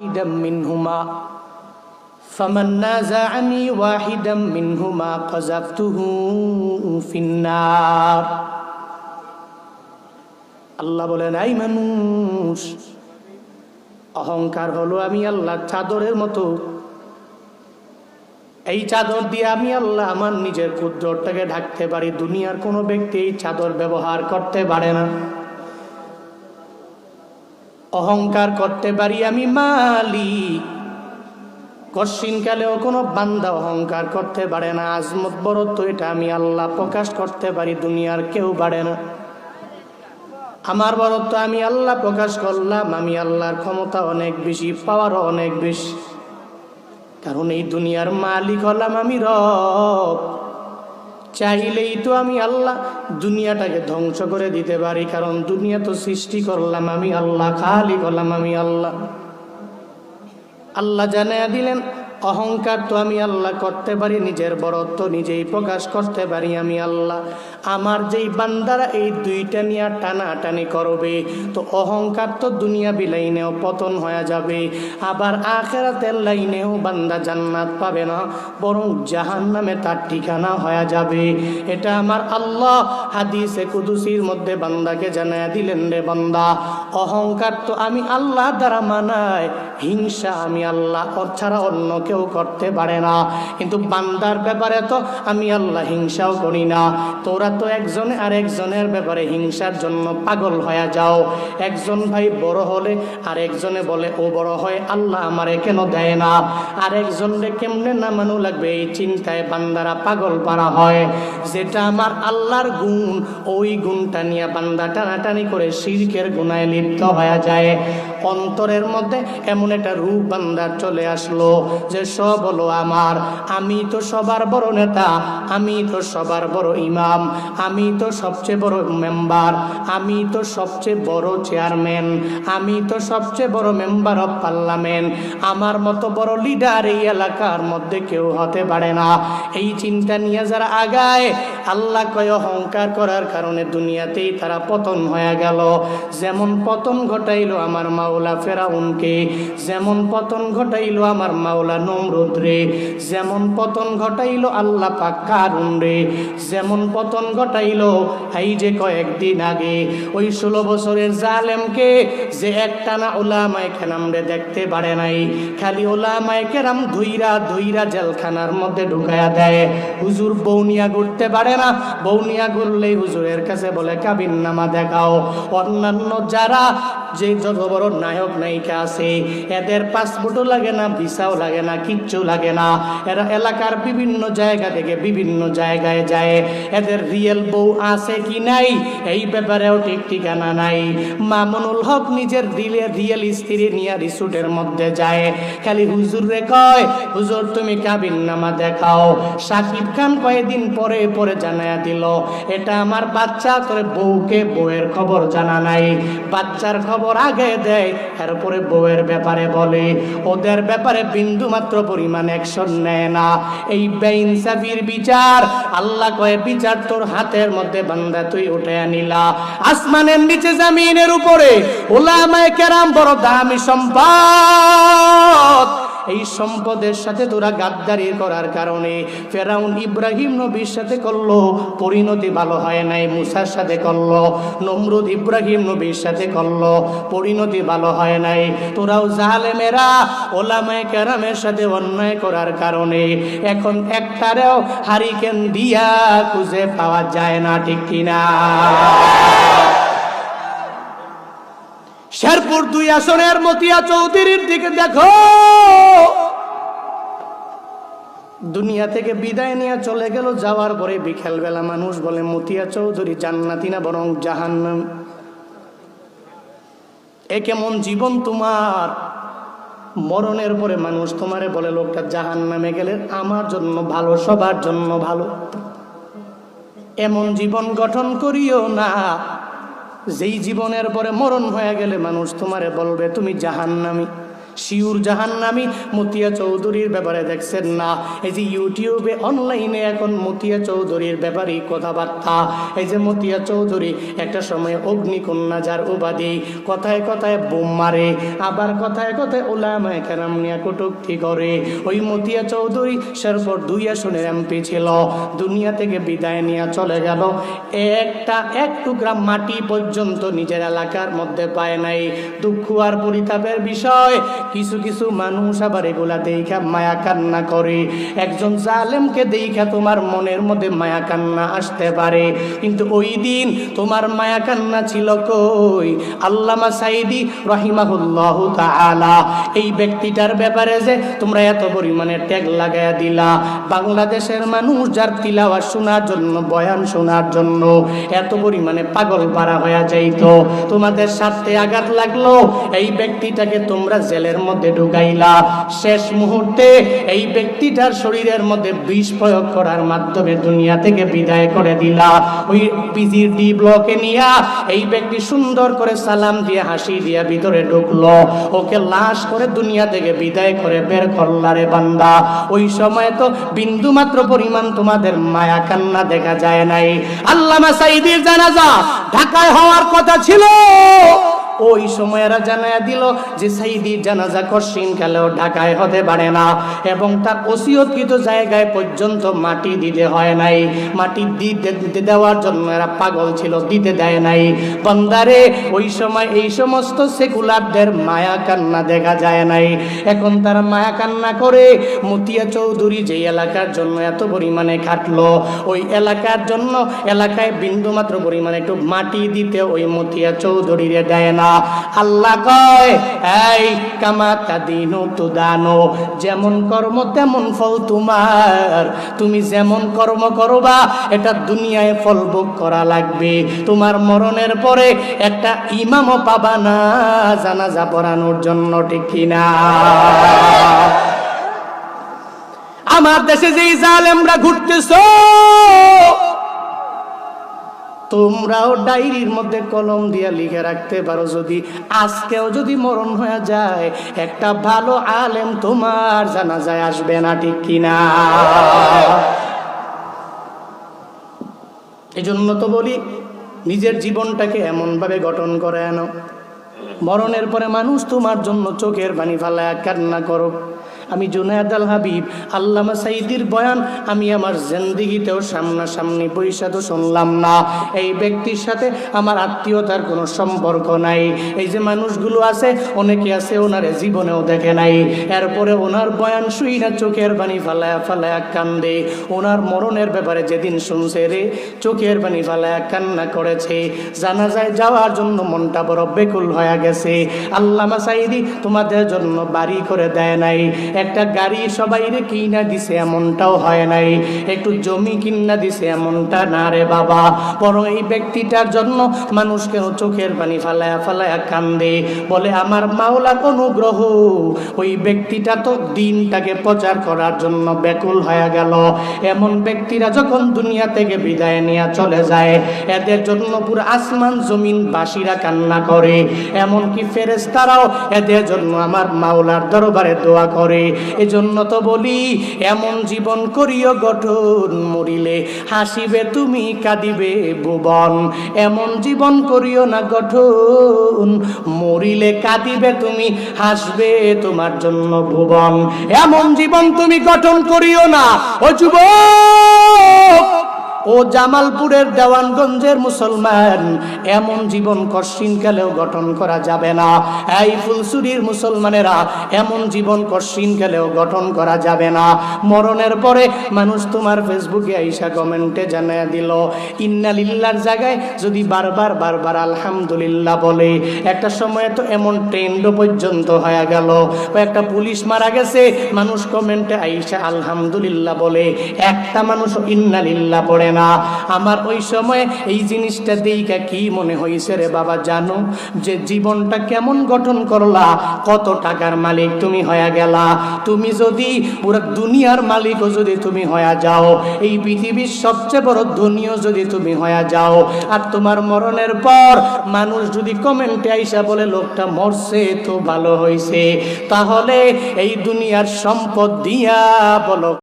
واحدا منهما فمن نازعني واحدا منهما قذفته في النار আল্লাহ বলেন এই মানুষ অহংকার হলো আমি আল্লাহ চাদরের মতো এই চাদর দিয়ে আমি আল্লাহ আমার নিজের ক্ষুদ্রটাকে ঢাকতে পারি দুনিয়ার কোনো ব্যক্তি এই চাদর ব্যবহার করতে পারে না অহংকার করতে পারি আমি মালিক। কশিনকালেও কোনো বান্দা অহংকার করতে পারে না। আজমত তো এটা আমি আল্লাহ প্রকাশ করতে পারি, দুনিয়ার কেউ পারে না। আমার বড়ত্ব আমি আল্লাহ প্রকাশ করলাম, আমি আল্লাহর ক্ষমতা অনেক বেশি, পাওয়ারও অনেক বেশি। কারণ এই দুনিয়ার মালিক হলাম আমি রব। চাইলেই তো আমি আল্লাহ দুনিয়াটাকে ধ্বংস করে দিতে পারি, কারণ দুনিয়া তো সৃষ্টি করলাম আমি আল্লাহ, খালি করলাম আমি আল্লাহ। আল্লাহ জানাইয়া দিলেন, অহংকার তো আমি আল্লাহ করতে পারি, নিজের বরত্ব নিজেই প্রকাশ করতে পারি আমি আল্লাহ। আমার যেই বান্দারা এই দুইটা নিয়ে টানাটানি করবে, তো অহংকার তো দুনিয়া বিলাইনেও পতন হয়ে যাবে। আবার আখেরাতের লাইনেও বান্দা জান্নাত পাবে না, বরং জাহান নামে তার ঠিকানা হয়ে যাবে। এটা আমার আল্লাহ হাদিসে কুদুসির মধ্যে বান্দাকে জানায় দিলেন রে বান্দা, অহংকার তো আমি আল্লাহ দ্বারা মানায় হিংসা আমি আল্লাহ ছাড়া অন্য কেউ করতে পারে না। কিন্তু বান্দার ব্যাপারে তো আমি আল্লাহ হিংসাও করি না। তোরা তো একজনে আর একজনের ব্যাপারে হিংসার জন্য পাগল হয়ে যাও। একজন ভাই বড় হলে আর একজনে বলে, ও বড় হয়, আল্লাহ আমারে কেন দেয় না? আর একজনরে কেমনে নামানো লাগবে? এই চিন্তায় বান্দারা পাগল পারা হয়। যেটা আমার আল্লাহর গুণ, ওই গুণটা নিয়ে বান্দা টানাটানি করে শিরকের গুণায় লিপ্ত হয়ে যায়। অন্তরের মধ্যে এমন একটা রূপ বান্দার চলে আসলো যে, সব হলো আমার। আমি তো সবার বড় নেতা, আমি তো সবার বড় ইমাম। আমি তো সবচেয়ে বড় মেম্বার আমি তো সবচেয়ে বড় চেয়ারম্যান আমি তো সবচেয়ে বড় মেম্বার অফ পার্লামেন্ট আমার মতো বড় লিডার এই এলাকার মধ্যে কেউ হতে পারে না। এই চিন্তা নিয়ে যারা আগায়, আল্লাহ কয় অহংকার করার কারণে দুনিয়াতেই তারা পতন হয়ে গেল। যেমন পতন ঘটাইল আমার মাওলা ফেরাউনকে, যেমন পতন ঘটাইল আমার মাওলা নমরুদ রে যেমন পতন ঘটাইলো আল্লাহ পাক কারুন রে যেমন পতন ঘটাইলো। এই যে কয়েকদিন আগে ওই ষোলো বছরের জালেমকে যে একটা একটানা ওলামায় খেলাম রে দেখতে পারে নাই, খালি ওলামায় কেরাম ধুইরা ধুইরা জেলখানার মধ্যে ঢুকায়া দেয়। হুজুর বৌনিয়া ঘুরতে পারে না বৌনিয়া ঘুরলেই হুজুরের কাছে বলে কাবিন নামা দেখাও। অন্যান্য যারা যে যত বড় নায়ক নায়িকা আছে, এদের পাসপোর্টও লাগে না ভিসাও লাগে না, কিচ্ছু লাগে না। এরা এলাকার বিভিন্ন জায়গা থেকে বিভিন্ন জায়গায় যায়। এদের রিয়েল বউ আছে কি নাই, এই ব্যাপারেও ঠিক ঠিকানা নাই। মামুনুল হক নিজের দিলে রিয়েল স্ত্রী নিয়ে রিসুটের মধ্যে যায়। খালি হুজুর রে কয়, হুজুর, তুমি কাবিন নামা দেখাও। সাকিব খান কয়েকদিন পরে পরে জানায়া দিল, এটা আমার বাচ্চা করে বউকে বউয়ের খবর জানা নাই। বাচ্চার খবর আগে দেয়, এরপরে বউয়ের ব্যাপারে বলে। ওদের ব্যাপারে বিন্দু মাত্র পরিমাণ অ্যাকশন নেয় না। এই বেইনসাফির বিচার, আল্লাহ কয়ে, বিচার তোর হাতের মধ্যে বান্দা তুই উঠে আনিলা আসমানের নিচে, জামিনের উপরে ওলামায়ে কেরাম বড় দামি সম্পদ। এই সম্পদের সাথে তোরা গাদ্দারি করার কারণে ফেরাউন ইব্রাহিম নবীর সাথে করল, পরিণতি ভালো হয় নাই, মুসার সাথে করল, নমরুদ ইব্রাহিম নবীর সাথে করল, পরিণতি ভালো হয় নাই। তোরাও জালেমেরা, ওলামায় কেরামের সাথে অন্যায় করার কারণে এখন একটারেও হারিকেন দিয়া খুঁজে পাওয়া যায় না, ঠিক কিনা? শেরপুর দুই আসনের মতিয়া চৌধুরীর দিকে দেখো। দুনিয়া থেকে বিদায় নিয়ে চলে গেল, যাওয়ার পরে বিকেলবেলা মানুষ বলে, মতিয়া চৌধুরী জান্নাতি না, বরং জাহান্নাম। এ কেমন জীবন তোমার? মরণের পরে মানুষ তোমারে বলে, লোকটা জাহান নামে গেলে আমার জন্য ভালো, সবার জন্য ভালো। এমন জীবন গঠন করিও না। যেই জীবনের পরে মরণ হয়ে গেলে মানুষ তোমারে বলবে তুমি জাহান্নামি। শিউর জাহান্নামি মতিয়া চৌধুরীর ব্যাপারে দেখছেন না। এই যে ইউটিউবে, অনলাইনে এখন মতিয়া চৌধুরীর ব্যাপারেই কথাবার্তা। এই যে মতিয়া চৌধুরী, একটা সময় অগ্নিকন্যা যার উপাধি, কথায় কথায় বোম মারে, আবার কথায় কথায় ওলামায় কেরাম নিয়ে কটুক্তি করে। ওই মতিয়া চৌধুরী সেরপর দুই আসনের এমপি ছিল, দুনিয়া থেকে বিদায় নিয়ে চলে গেল। একটা এক টুকরা মাটি পর্যন্ত নিজের এলাকার মধ্যে পায় নাই। দুঃখ আর পরিতাপের বিষয় কিছু কিছু মানুষ আবার এগুলা দেখা মায়া কান্না করে। একজন জালেমকে দেখা তোমার মনের মধ্যে মায়া কান্না আসতে পারে। কিন্তু ওই দিন তোমার মায়া কান্না ছিল কই? আল্লামা সাইদি রহিমাহুল্লাহ তাআলা, এই ব্যক্তিটার ব্যাপারে যে তোমরা এত পরিমাণে ট্যাগ লাগায়া দিলা। বাংলাদেশের মানুষ যার তিলাওয়াত শোনার জন্য, বয়ান শোনার জন্য এত পরিমাণে পাগল পারা হয়ে যাইতো। তোমাদের স্বার্থে আঘাত লাগল, এই ব্যক্তিটাকে তোমরা জেলের মধ্যে ঢুকাইলা। শেষ মুহূর্তে এই ব্যক্তিটার শরীরের মধ্যে বিষ প্রয়োগ করার মাধ্যমে দুনিয়া থেকে বিদায় করে দিলা। ওই পিজির ডি ব্লকে নিয়া এই ব্যক্তি সুন্দর করে সালাম দিয়ে, হাসি দিয়া ভিতরে ঢুকলো। ওকে লাশ করে দুনিয়া থেকে বিদায় করে বের করলারে বান্দা। ওই সময় তো বিন্দু মাত্র পরিমাণ তোমাদের মায়া কান্না দেখা যায় নাই। আল্লামা সাইদির জানাজা ঢাকায় হওয়ার কথা ছিল। ওই সময় এরা জানায় দিল যে সাইদির জানাজা কশিন কালেও ঢাকায় হতে পারে না এবং তার ওসিয়তকৃত জায়গায় পর্যন্ত মাটি দিতে হয় নাই। মাটি দিতে দিতে দেওয়ার জন্য এরা পাগল ছিল, দিতে দেয় নাই। বন্দারে, ওই সময় এই সমস্ত সেকুলারদের মায়া কান্না দেখা যায় নাই। এখন তারা মায়া কান্না করে, মতিয়া চৌধুরী যে এলাকার জন্য এত পরিমাণে খাটলো, ওই এলাকার জন্য এলাকায় বিন্দুমাত্র পরিমাণে একটু মাটি দিতে ওই মতিয়া চৌধুরীরে দেয় না। আল্লাহ কয়, এই দিনু তুদানো যেমন কর্ম তেমন ফল তোমার। তুমি যেমন কর্ম করবা, এটা দুনিয়ায় ফল ভোগ করা লাগবে। তোমার মরণের পরে একটা ইমামও পাবা না, জানাজা পড়ানোর জন্য, ঠিক কিনা আমার দেশে যেই জালেমরা ঘুরতেছ তোমরাও ডায়েরির মধ্যে কলম দিয়া লিখে রাখতে পারো যদি। আজকেও যদি মরণ হয়ে যায়, একটা ভালো আলেম তোমার জানা যায় আসবে না, ঠিক কিনা? এই জন্য তো বলি, নিজের জীবনটাকে এমনভাবে গঠন করে আনো। মরণের পরে মানুষ তোমার জন্য চোখের পানি ফালায় কান্না করো আমি জুনায়দ আল হাবিব, আল্লামা সাইদির বয়ান, আমি আমার জিন্দিগিতেও সামনাসামনি বৈশা তো শুনলাম না। এই ব্যক্তির সাথে আমার আত্মীয়তার কোনো সম্পর্ক নাই। এই যে মানুষগুলো আছে, অনেকে আছে ওনারে জীবনেও দেখে নাই। এরপরে ওনার বয়ান শুই না, চোখের পানি ফালায়া ফালায়া কান্দে। ওনার মরণের ব্যাপারে যেদিন শুনছে রে, চোখের পানি ফালায়া কান্না করেছে। জানা যায় যাওয়ার জন্য মনটা বড় বেকুল হয়ে গেছে। আল্লামা সাইদি তোমাদের জন্য বাড়ি করে দেয় নাই। একটা গাড়ি সবাই সবাইরে কিনা দিছে, এমনটাও হয় নাই। একটু জমি কিনা দিছে, এমনটা না রে বাবা। বরং এই ব্যক্তিটার জন্য মানুষ কেন চোখের পানি ফালায়া ফালায়া কান্দে। বলে, আমার মাওলার অনুগ্রহ। ওই ব্যক্তিটা তো দিনটাকে প্রচার করার জন্য ব্যাকুল হয়ে গেল। এমন ব্যক্তিরা যখন দুনিয়া থেকে বিদায় নিয়ে চলে যায়, এদের জন্য পুরো আসমান জমিন বাসীরা কান্না করে। এমনকি ফেরেস্তারাও এদের জন্য আমার মাওলার দরবারে দোয়া করে। এজন্য তো বলি, এমন জীবন করিও গঠন মরিলে, হাসিবে তুমি, কাঁদিবে ভুবন। এমন জীবন করিও না গঠন, মরিলে, কাঁদিবে তুমি, হাসবে তোমার জন্য ভুবন। এমন জীবন তুমি গঠন করিও না। ও যুবক! ও জামালপুরের দেওয়ানগঞ্জের মুসলমান, এমন জীবন কশিনকালেও গঠন করা যাবে না। এই ফুলসুরির মুসলমানেরা এমন জীবন কশিনকালেও গঠন করা যাবে না। মরণের পরে মানুষ তোমার ফেসবুকে আইসা কমেন্টে জানায় দিল, ইন্নালিল্লার জায়গায় যদি বারবার বারবার আলহামদুলিল্লাহ বলে, একটা সময় তো এমন ট্রেন্ডও পর্যন্ত হয়ে গেল। একটা পুলিশ মারা গেছে, মানুষ কমেন্টে আইসা আলহামদুলিল্লাহ বলে, একটা মানুষ ইন্নালিল্লাহ পড়ে না। আমার ওই সময় এই জিনিসটা দিইকা কি মনে হয়েছে রে বাবা, জানো? যে জীবনটা কেমন গঠন করলা, কত টাকার মালিক তুমি হয়ে গেলা। তুমি যদি পুরো দুনিয়ার মালিকও যদি তুমি হয়ে যাও, এই পৃথিবীর সবচেয়ে বড় ধনীও যদি তুমি হয়ে যাও, আর তোমার মরণের পর মানুষ যদি কমেন্টে আইসা বলে, লোকটা মরছে তো ভালো হয়েছে তাহলে এই দুনিয়ার সম্পদ দিয়া বলো।